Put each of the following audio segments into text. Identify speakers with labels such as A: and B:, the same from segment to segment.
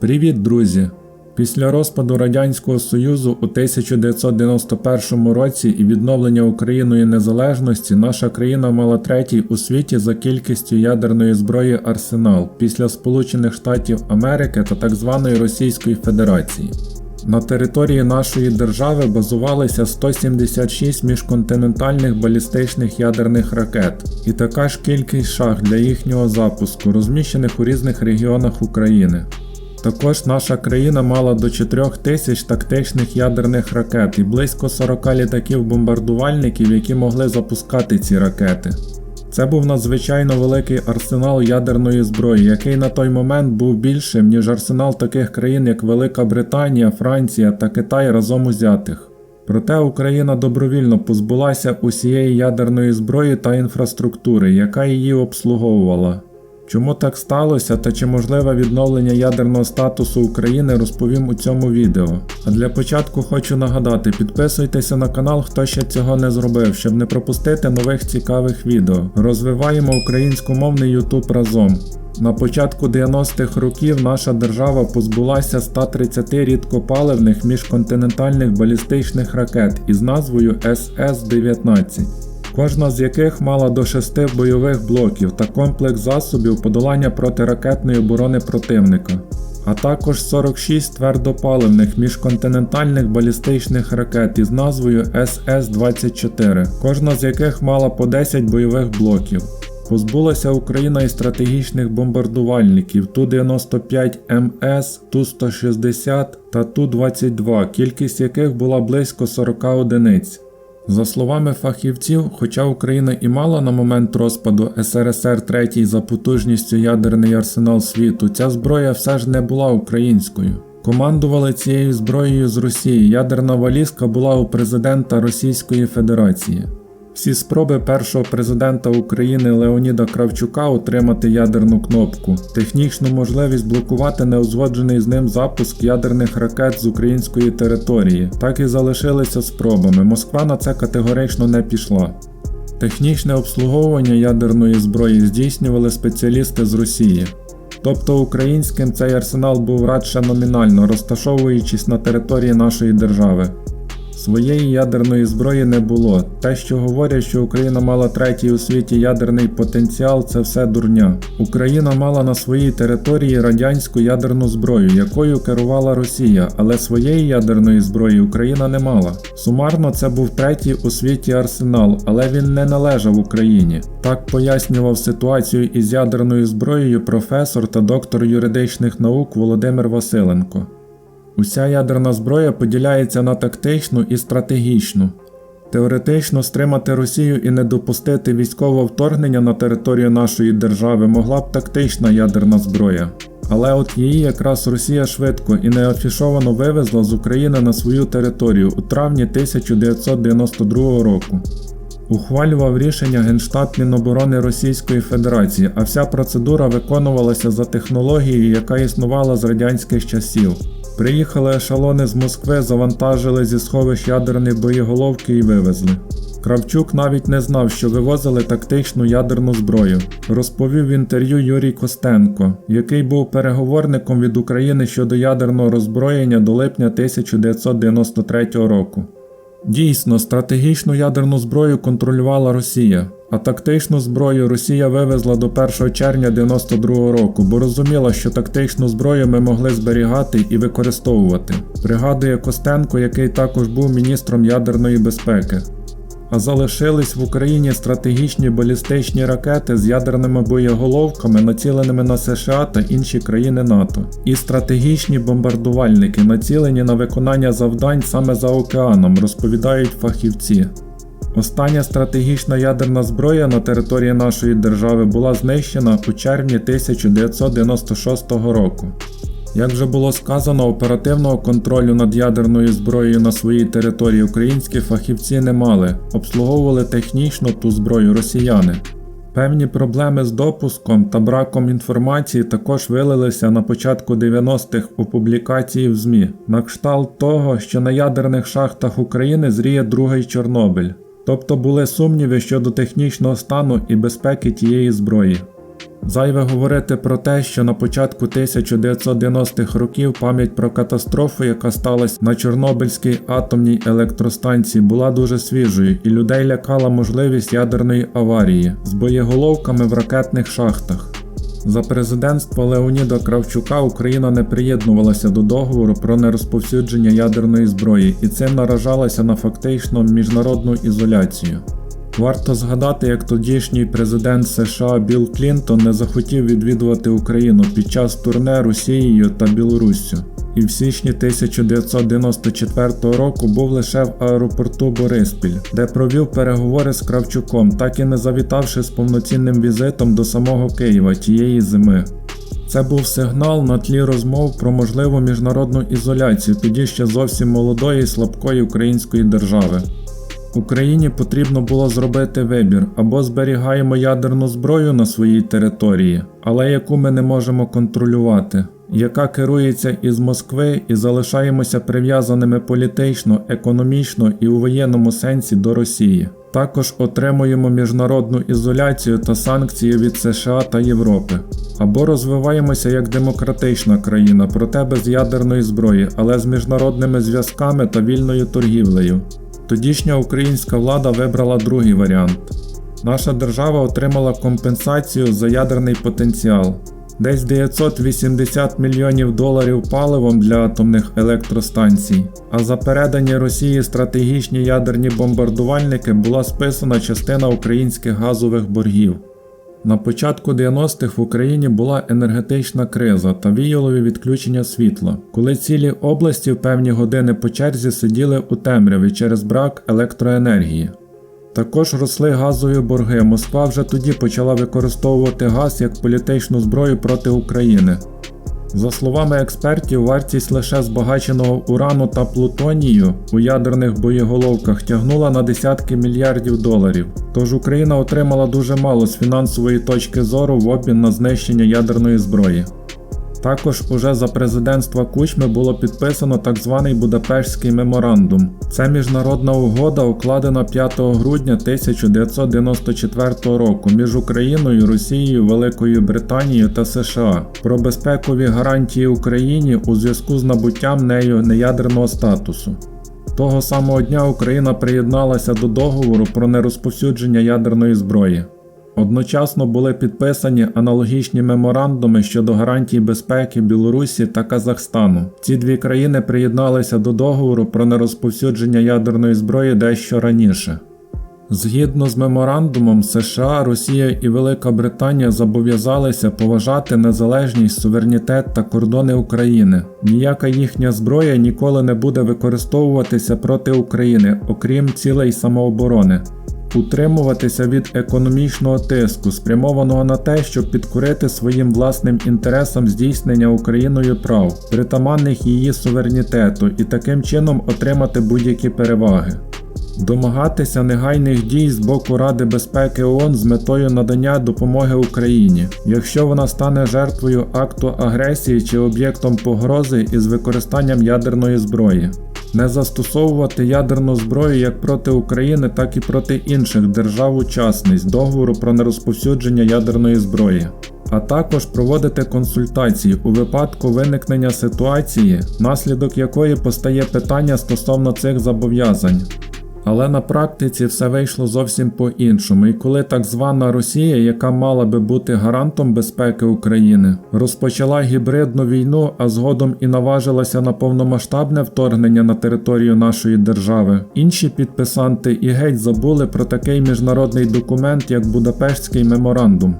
A: Привіт, друзі! Після розпаду Радянського Союзу у 1991 році і відновлення Україною незалежності наша країна мала третій у світі за кількістю ядерної зброї арсенал після Сполучених Штатів Америки та так званої Російської Федерації. На території нашої держави базувалися 176 міжконтинентальних балістичних ядерних ракет і така ж кількість шах для їхнього запуску, розміщених у різних регіонах України. Також наша країна мала до 4 тисяч тактичних ядерних ракет і близько 40 літаків-бомбардувальників, які могли запускати ці ракети. Це був надзвичайно великий арсенал ядерної зброї, який на той момент був більшим, ніж арсенал таких країн, як Велика Британія, Франція та Китай разом узятих. Проте Україна добровільно позбулася усієї ядерної зброї та інфраструктури, яка її обслуговувала. Чому так сталося та чи можливе відновлення ядерного статусу України розповім у цьому відео. А для початку хочу нагадати, підписуйтеся на канал, хто ще цього не зробив, щоб не пропустити нових цікавих відео. Розвиваємо українськомовний YouTube разом. На початку 90-х років наша держава позбулася 130 рідкопаливних міжконтинентальних балістичних ракет із назвою СС-19 кожна з яких мала до 6 бойових блоків та комплекс засобів подолання протиракетної оборони противника, а також 46 твердопаливних міжконтинентальних балістичних ракет із назвою СС-24, кожна з яких мала по 10 бойових блоків. Позбулася Україна і стратегічних бомбардувальників Ту-95МС, Ту-160 та Ту-22, кількість яких була близько 40 одиниць. За словами фахівців, хоча Україна і мала на момент розпаду СРСР третій за потужністю ядерний арсенал світу, ця зброя все ж не була українською. Командували цією зброєю з Росії. Ядерна валізка була у президента Російської Федерації. Всі спроби першого президента України Леоніда Кравчука отримати ядерну кнопку, технічну можливість блокувати неузгоджений з ним запуск ядерних ракет з української території, так і залишилися спробами. Москва на це категорично не пішла. Технічне обслуговування ядерної зброї здійснювали спеціалісти з Росії. Тобто українським цей арсенал був радше номінально розташовуючись на території нашої держави. Своєї ядерної зброї не було. Те, що говорять, що Україна мала третій у світі ядерний потенціал, це все дурня. Україна мала на своїй території радянську ядерну зброю, якою керувала Росія, але своєї ядерної зброї Україна не мала. Сумарно це був третій у світі арсенал, але він не належав Україні. Так пояснював ситуацію із ядерною зброєю професор та доктор юридичних наук Володимир Василенко. Уся ядерна зброя поділяється на тактичну і стратегічну. Теоретично стримати Росію і не допустити військового вторгнення на територію нашої держави могла б тактична ядерна зброя. Але от її якраз Росія швидко і неафішовано вивезла з України на свою територію у травні 1992 року. Ухвалював рішення Генштаб Міноборони Російської Федерації, а вся процедура виконувалася за технологією, яка існувала з радянських часів. Приїхали ешелони з Москви, завантажили зі сховищ ядерні боєголовки і вивезли. Кравчук навіть не знав, що вивозили тактичну ядерну зброю, розповів в інтерв'ю Юрій Костенко, який був переговорником від України щодо ядерного роззброєння до липня 1993 року. Дійсно, стратегічну ядерну зброю контролювала Росія, а тактичну зброю Росія вивезла до 1 червня 92 року, бо розуміла, що тактичну зброю ми могли зберігати і використовувати. Пригадує Костенко, який також був міністром ядерної безпеки. Залишились в Україні стратегічні балістичні ракети з ядерними боєголовками, націленими на США та інші країни НАТО, і стратегічні бомбардувальники, націлені на виконання завдань саме за океаном, розповідають фахівці. Остання стратегічна ядерна зброя на території нашої держави була знищена у червні 1996 року. Як вже було сказано, оперативного контролю над ядерною зброєю на своїй території українські фахівці не мали, обслуговували технічно ту зброю росіяни. Певні проблеми з допуском та браком інформації також вилилися на початку 90-х у публікації в ЗМІ, на кшталт того, що на ядерних шахтах України зріє другий Чорнобиль, тобто були сумніви щодо технічного стану і безпеки тієї зброї. Зайве говорити про те, що на початку 1990-х років пам'ять про катастрофу, яка сталася на Чорнобильській атомній електростанції, була дуже свіжою, і людей лякала можливість ядерної аварії з боєголовками в ракетних шахтах. За президентства Леоніда Кравчука Україна не приєднувалася до договору про нерозповсюдження ядерної зброї і цим наражалася на фактично міжнародну ізоляцію. Варто згадати, як тодішній президент США Білл Клінтон не захотів відвідувати Україну під час турне Росією та Білоруссю. І в січні 1994 року був лише в аеропорту Бориспіль, де провів переговори з Кравчуком, так і не завітавши з повноцінним візитом до самого Києва тієї зими. Це був сигнал на тлі розмов про можливу міжнародну ізоляцію тоді ще зовсім молодої і слабкої української держави. Україні потрібно було зробити вибір або зберігаємо ядерну зброю на своїй території, але яку ми не можемо контролювати, яка керується із Москви і залишаємося прив'язаними політично, економічно і у воєнному сенсі до Росії. Також отримуємо міжнародну ізоляцію та санкції від США та Європи. Або розвиваємося як демократична країна, проте без ядерної зброї, але з міжнародними зв'язками та вільною торгівлею. Тодішня українська влада вибрала другий варіант. Наша держава отримала компенсацію за ядерний потенціал. Десь 980 мільйонів доларів паливом для атомних електростанцій, а за передані Росії стратегічні ядерні бомбардувальники була списана частина українських газових боргів. На початку 90-х в Україні була енергетична криза та віялові відключення світла, коли цілі області в певні години по черзі сиділи у темряві через брак електроенергії. Також росли газові борги. Москва вже тоді почала використовувати газ як політичну зброю проти України. За словами експертів, вартість лише збагаченого урану та плутонію у ядерних боєголовках тягнула на десятки мільярдів доларів. Тож Україна отримала дуже мало з фінансової точки зору в обмін на знищення ядерної зброї. Також уже за президентства Кучми було підписано так званий Будапештський меморандум. Це міжнародна угода, укладена 5 грудня 1994 року між Україною, Росією, Великою Британією та США про безпекові гарантії Україні у зв'язку з набуттям нею неядерного статусу. Того самого дня Україна приєдналася до договору про нерозповсюдження ядерної зброї. Одночасно були підписані аналогічні меморандуми щодо гарантій безпеки Білорусі та Казахстану. Ці дві країни приєдналися до договору про нерозповсюдження ядерної зброї дещо раніше. Згідно з меморандумом, США, Росія і Велика Британія зобов'язалися поважати незалежність, суверенітет та кордони України. Ніяка їхня зброя ніколи не буде використовуватися проти України, окрім цілей самооборони утримуватися від економічного тиску, спрямованого на те, щоб підкорити своїм власним інтересам здійснення Україною прав, притаманних її суверенітету і таким чином отримати будь-які переваги. Домагатися негайних дій з боку Ради безпеки ООН з метою надання допомоги Україні, якщо вона стане жертвою акту агресії чи об'єктом погрози із використанням ядерної зброї не застосовувати ядерну зброю як проти України, так і проти інших держав-учасниць договору про нерозповсюдження ядерної зброї. А також проводити консультації у випадку виникнення ситуації, наслідок якої постає питання стосовно цих зобов'язань. Але на практиці все вийшло зовсім по-іншому, і коли так звана Росія, яка мала би бути гарантом безпеки України, розпочала гібридну війну, а згодом і наважилася на повномасштабне вторгнення на територію нашої держави, інші підписанти і геть забули про такий міжнародний документ, як Будапештський меморандум.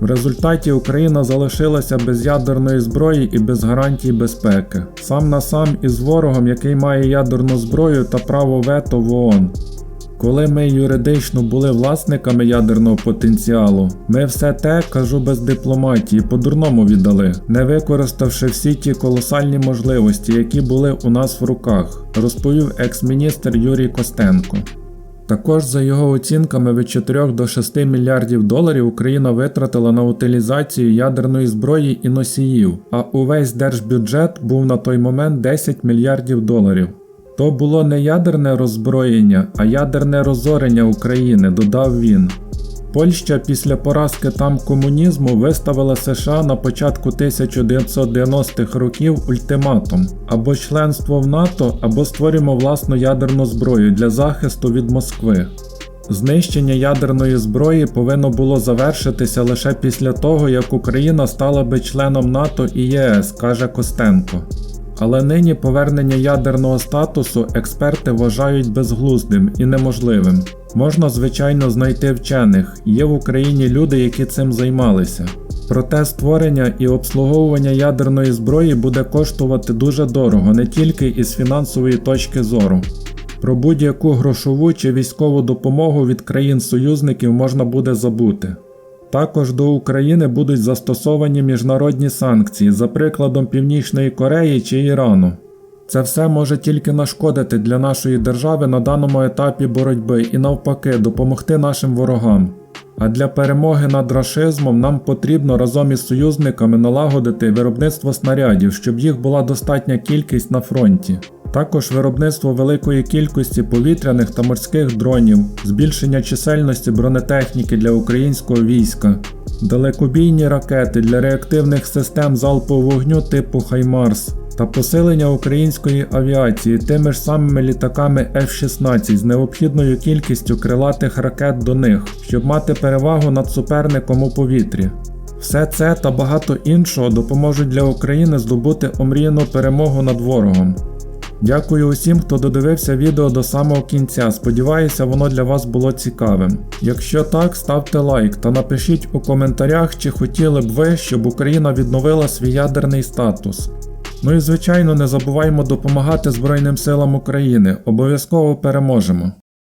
A: В результаті Україна залишилася без ядерної зброї і без гарантій безпеки, сам на сам із ворогом, який має ядерну зброю та право вето в ООН. Коли ми юридично були власниками ядерного потенціалу, ми все те, кажу без дипломатії, по-дурному віддали, не використавши всі ті колосальні можливості, які були у нас в руках, розповів екс-міністр Юрій Костенко. Також за його оцінками від 4 до 6 мільярдів доларів Україна витратила на утилізацію ядерної зброї і носіїв, а увесь держбюджет був на той момент 10 мільярдів доларів. То було не ядерне роззброєння, а ядерне розорення України, додав він. Польща після поразки там комунізму виставила США на початку 1990-х років ультиматум або членство в НАТО, або створюємо власну ядерну зброю для захисту від Москви. Знищення ядерної зброї повинно було завершитися лише після того, як Україна стала би членом НАТО і ЄС, каже Костенко. Але нині повернення ядерного статусу експерти вважають безглуздим і неможливим. Можна, звичайно, знайти вчених, є в Україні люди, які цим займалися. Проте створення і обслуговування ядерної зброї буде коштувати дуже дорого, не тільки із фінансової точки зору. Про будь-яку грошову чи військову допомогу від країн-союзників можна буде забути. Також до України будуть застосовані міжнародні санкції, за прикладом Північної Кореї чи Ірану. Це все може тільки нашкодити для нашої держави на даному етапі боротьби і навпаки допомогти нашим ворогам. А для перемоги над рашизмом нам потрібно разом із союзниками налагодити виробництво снарядів, щоб їх була достатня кількість на фронті. Також виробництво великої кількості повітряних та морських дронів, збільшення чисельності бронетехніки для українського війська, далекобійні ракети для реактивних систем залпового вогню типу Хаймарс та посилення української авіації тими ж самими літаками F-16 з необхідною кількістю крилатих ракет до них, щоб мати перевагу над суперником у повітрі. Все це та багато іншого допоможуть для України здобути омріяну перемогу над ворогом. Дякую усім, хто додивився відео до самого кінця. Сподіваюся, воно для вас було цікавим. Якщо так, ставте лайк та напишіть у коментарях, чи хотіли б ви, щоб Україна відновила свій ядерний статус. Ну і звичайно, не забуваймо допомагати Збройним силам України. Обов'язково переможемо.